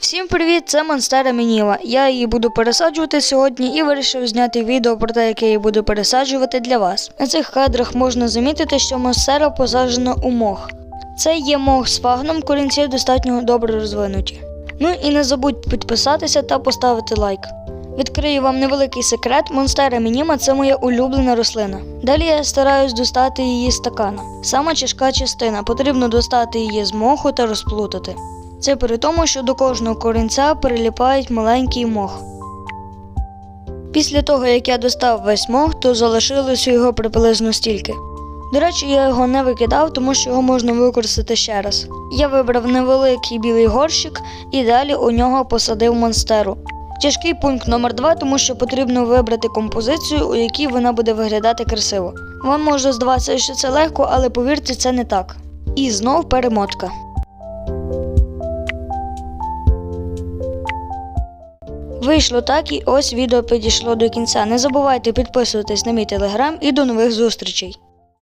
Всім привіт, це Монстера Мініла. Я її буду пересаджувати сьогодні і вирішив зняти відео про те, як я її буду пересаджувати для вас. На цих кадрах можна замітити, що Монстера посаджена у мох. Це є мох з фагном, корінці достатньо добре розвинуті. Ну і не забудь підписатися та поставити лайк. Відкрию вам невеликий секрет, Монстера Мініма це моя улюблена рослина. Далі я стараюсь достати її стакана. Сама тяжка частина, потрібно достати її з моху та розплутати. Це при тому, що до кожного корінця приліпають маленький мох. Після того, як я достав весь мох, то залишилося його приблизно стільки. До речі, я його не викидав, тому що його можна використати ще раз. Я вибрав невеликий білий горщик і далі у нього посадив монстеру. Тяжкий пункт номер два, тому що потрібно вибрати композицію, у якій вона буде виглядати красиво. Вам може здаватися, що це легко, але повірте, це не так. І знов перемотка. Вийшло так і ось відео підійшло до кінця. Не забувайте підписуватись на мій телеграм і до нових зустрічей.